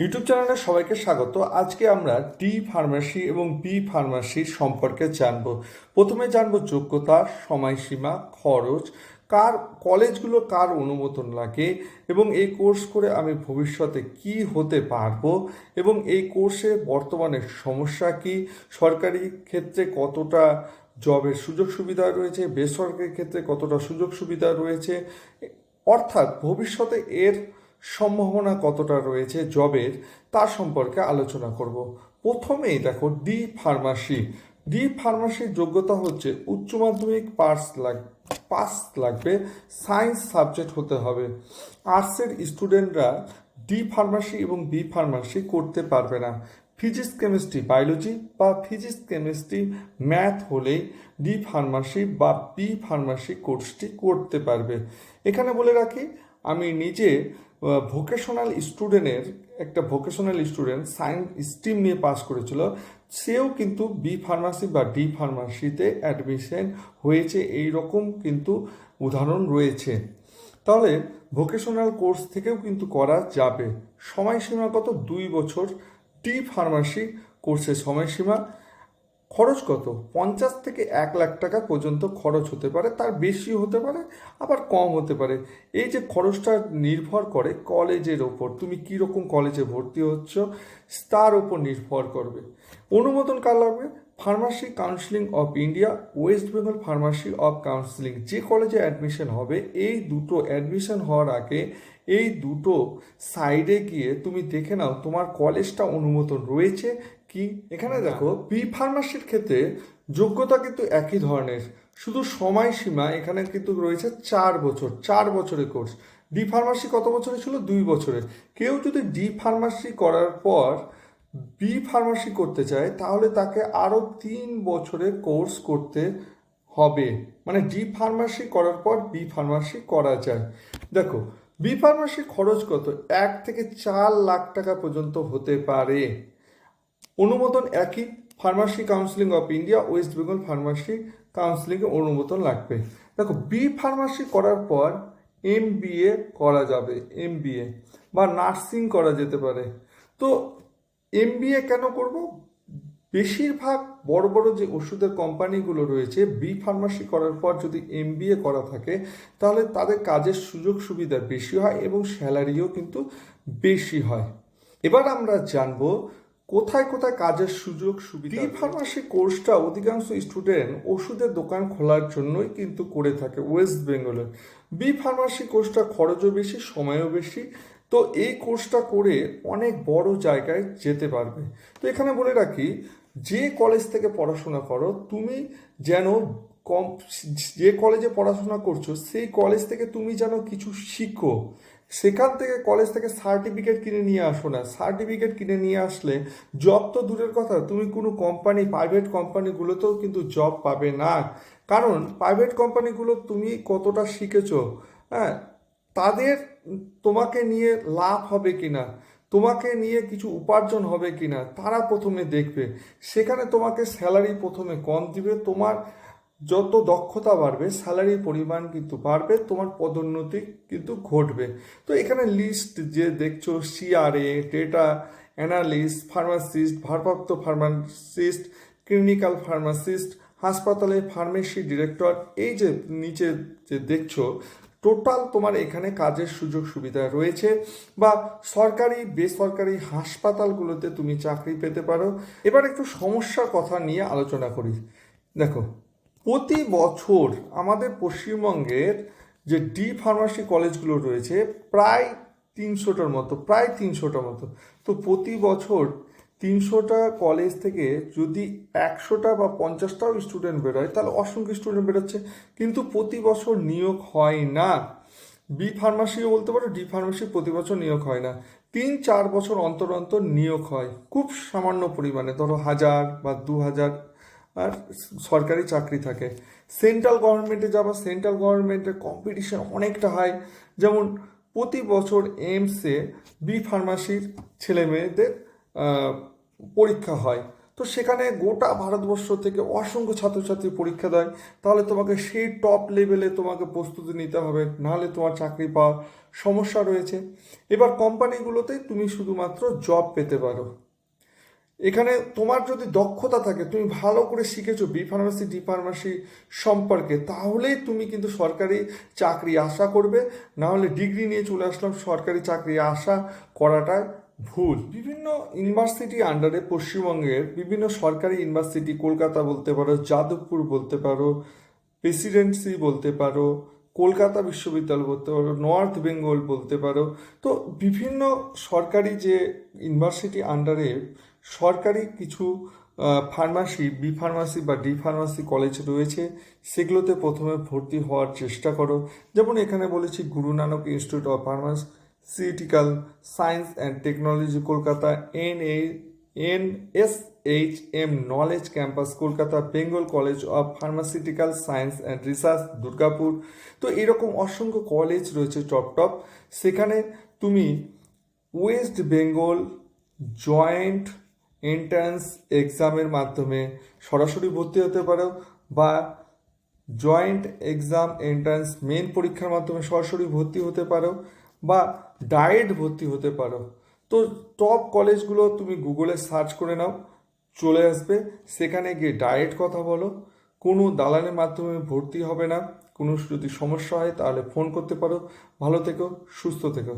YouTube চ্যানেলে সবাইকে স্বাগত। আজকে আমরা ডি ফার্মাসি এবং বি ফার্মাসি সম্পর্কে জানব। প্রথমে জানব যোগ্যতা, সময়সীমা, খরচ, কার, কলেজগুলো কার অনুমোদন লাগে এবং এই কোর্স করে আমি ভবিষ্যতে কি হতে পারব এবং এই কোর্সে বর্তমানে সমস্যা কি, সরকারি ক্ষেত্রে কতটা জবের সুযোগ সুবিধা রয়েছে, বেসরকারি ক্ষেত্রে কতটা সুযোগ সুবিধা রয়েছে, অর্থাৎ ভবিষ্যতে এর সম্ভাবনা কতটা রয়েছে জবের তার সম্পর্কে আলোচনা করব। প্রথমেই দেখো ডি ফার্মাসি। ডি ফার্মাসির যোগ্যতা হচ্ছে উচ্চ মাধ্যমিক পাস লাগ পাস লাগবে, সায়েন্স সাবজেক্ট হতে হবে। আর্টসের স্টুডেন্টরা ডি ফার্মাসি এবং বি ফার্মাসি করতে পারবে না। ফিজিক্স, কেমিস্ট্রি, বায়োলজি বা ফিজিক্স, কেমিস্ট্রি, ম্যাথ হলেই ডি ফার্মাসি বা বি ফার্মাসি কোর্সটি করতে পারবে। এখানে বলে রাখি আমি নিজে ভোকেশনাল স্টুডেন্টের একটা ভোকেশনাল স্টুডেন্ট সায়েন্স স্ট্রিম নিয়ে পাস করেছিল। সেও কিন্তু বি ফার্মাসি বা ডি ফার্মাসিতে অ্যাডমিশন হয়েছে। এই রকম কিন্তু উদাহরণ রয়েছে। তাহলে ভোকেশনাল কোর্স থেকেও কিন্তু করা যাবে। সময়সীমা কত? দুই বছর। ডি ফার্মাসি কোর্সের সময়সীমা খরচ কত? পঞ্চাশ থেকে এক লাখ টাকা পর্যন্ত খরচ হতে পারে, তার বেশি হতে পারে, আবার কম হতে পারে। এই যে খরচটা নির্ভর করে কলেজের ওপর, তুমি কীরকম কলেজে ভর্তি হচ্ছ, তার ওপর নির্ভর করবে। অনুমোদন কার লাগবে? Pharmacy counselling of India West Bengal pharmacy of counselling যে কলেজে অ্যাডমিশন হবে, এই দুটো অ্যাডমিশন হওয়ার আগে এই দুটো সাইডে গিয়ে তুমি দেখে নাও তোমার কলেজটা অনুমোদন রয়েছে কি? এখানে দেখো বি ফার্মাসির ক্ষেত্রে যোগ্যতা কিন্তু একই ধরনের। শুধু সময়সীমা এখানে কিন্তু রয়েছে চার বছর চার বছরের কোর্স। ডি ফার্মাসি কত বছরের ছিল? দুই বছরের। কেউ যদি ডি ফার্মাসি করার পর বি ফার্মাসি করতে চায় তাহলে তাকে আরও তিন বছরের কোর্স করতে হবে। মানে ডি ফার্মাসি করার পর বি ফার্মাসি করা যায়। দেখো বি ফার্মাসি খরচ কত? এক থেকে চার লাখ টাকা পর্যন্ত হতে পারে। অনুমোদন একই pharmacy counselling of India West Bengal pharmacy কাউন্সিলিংয়ে অনুমোদন লাগবে। দেখো বি ফার্মাসি করার পর এম করা যাবে এম বা নার্সিং করা যেতে পারে। তো এম কেন করব? বেশিরভাগ বড় বড় যে ওষুধের কোম্পানিগুলো রয়েছে বি ফার্মাসি করার পর যদি এম করা থাকে, তাহলে তাদের কাজের সুযোগ সুবিধা বেশি হয় এবং স্যালারিও কিন্তু বেশি হয়। এবার আমরা জানব কোথায় কোথায় কাজের সুযোগ সুবিধা বি ফার্মাসি কোর্সটা অধিকাংশ স্টুডেন্ট ওষুধের দোকান খোলার জন্যই কিন্তু করে থাকে ওয়েস্ট বেঙ্গলে। বি ফার্মাসি কোর্সটা খরচও বেশি সময়ও বেশি। তো এই কোর্সটা করে অনেক বড় জায়গায় যেতে পারবে। তো এখানে বলে রাখি যে কলেজ থেকে পড়াশোনা করো তুমি যেন কম যে কলেজে পড়াশোনা করছ সেই কলেজ থেকে তুমি যেন কিছু শিখো। সেখান থেকে কলেজ থেকে সার্টিফিকেট কিনে নিয়ে আসো না। সার্টিফিকেট কিনে নিয়ে আসলে জব তো দূরের কথা। তুমি কোনো কোম্পানি প্রাইভেট কোম্পানিগুলোতেও কিন্তু জব পাবে না। কারণ প্রাইভেট কোম্পানিগুলো তুমি কতটা শিখেছো হ্যাঁ? তাদের তোমাকে নিয়ে লাভ হবে কিনা, তোমাকে নিয়ে কিছু উপার্জন হবে কি না তারা প্রথমে দেখবে। সেখানে তোমাকে স্যালারি প্রথমে কম দিবে। তোমার যত দক্ষতা বাড়বে স্যালারির পরিমাণ কিন্তু বাড়বে, তোমার পদোন্নতি কিন্তু ঘটবে। তো এখানে লিস্ট যে দেখছ সিআরএ ডেটা অ্যানালিস্ট ফার্মাসিস্ট ভারপ্রাপ্ত ফার্মাসিস্ট ক্লিনিক্যাল ফার্মাসিস্ট হাসপাতালে ফার্মেসি ডিরেক্টর এই যে নিচে যে দেখছ টোটাল তোমার এখানে কাজের সুযোগ সুবিধা রয়েছে বা সরকারি, বেসরকারি হাসপাতালগুলোতে তুমি চাকরি পেতে পারো। এবার একটু সমস্যার কথা নিয়ে আলোচনা করি। দেখো প্রতি বছর আমাদের পশ্চিমবঙ্গের যে ডি ফার্মাসি কলেজগুলো রয়েছে, প্রায় তিনশোটার মতো, প্রায় তিনশোটার মতো। তো প্রতি বছর তিনশোটা কলেজ থেকে যদি একশোটা বা পঞ্চাশটাও স্টুডেন্ট বেরোয়, তাহলে অসংখ্য স্টুডেন্ট বেরোচ্ছে। কিন্তু প্রতি বছর নিয়োগ হয় না। বি ফার্মাসিও বলতে পারো, ডি ফার্মাসি প্রতি বছর নিয়োগ হয় না। তিন, চার বছর অন্তর অন্তর নিয়োগ হয়। খুব সামান্য পরিমাণে, ধরো হাজার বা দু হাজার আর সরকারি চাকরি থাকে। সেন্ট্রাল গভর্নমেন্টে যাবা সেন্ট্রাল গভর্নমেন্টের কম্পিটিশন অনেকটা হয় যেমন প্রতি বছর এমসে বি ফার্মাসির ছেলে মেয়েদের পরীক্ষা হয়। তো সেখানে গোটা ভারতবর্ষ থেকে অসংখ্য ছাত্রছাত্রী পরীক্ষা দেয়। তাহলে তোমাকে সেই টপ লেভেলে তোমাকে প্রস্তুতি নিতে হবে। নাহলে তোমার চাকরি পাওয়ার সমস্যা রয়েছে। এবার কোম্পানিগুলোতে তুমি শুধুমাত্র জব পেতে পারো। এখানে তোমার যদি দক্ষতা থাকে, তুমি ভালো করে শিখেছো বি ফার্মাসি ডি ফার্মাসি সম্পর্কে, তাহলেই তুমি কিন্তু সরকারি চাকরি আশা করবে। না হলে ডিগ্রি নিয়ে চলে আসলাম, সরকারি চাকরি আশা করাটা ভুল। বিভিন্ন ইউনিভার্সিটি আন্ডারে পশ্চিমবঙ্গের বিভিন্ন সরকারি ইউনিভার্সিটি, কলকাতা বলতে পারো, যাদবপুর বলতে পারো, প্রেসিডেন্সি বলতে পারো, কলকাতা বিশ্ববিদ্যালয় বলতে পারো, নর্থ বেঙ্গল বলতে পারো, তো বিভিন্ন সরকারি যে ইউনিভার্সিটি আন্ডারে সরকারি কিছু ফার্মাসি বি ফার্মাসি বা ডি ফার্মাসি কলেজ রয়েছে, সেগুলোতে প্রথমে ভর্তি হওয়ার চেষ্টা করো। যেমন এখানে বলেছি Guru Nanak institute of pharmaceutical science and technology Kolkata N A N S H M knowledge campus Kolkata Bengal college of pharmaceutical science and research Durgapur. তো এরকম অসংখ্য কলেজ রয়েছে টপ টপ সেখানে তুমি ওয়েস্ট বেঙ্গল জয়েন্ট এন্ট্রান্স এক্সামের মাধ্যমে সরাসরি ভর্তি হতে পারো বা জয়েন্ট এক্সাম এন্ট্রান্স মেন পরীক্ষার মাধ্যমে সরাসরি ভর্তি হতে পারো বা ডায়েট ভর্তি হতে পারো। তো টপ কলেজগুলো তুমি গুগলে সার্চ করে নাও, চলে আসবে। সেখানে গিয়ে ডায়েট কথা বলো। কোনো দালানের মাধ্যমে ভর্তি হবে না। কোনো যদি সমস্যা হয় তাহলে ফোন করতে পারো। ভালো থেকো, সুস্থ থেকো।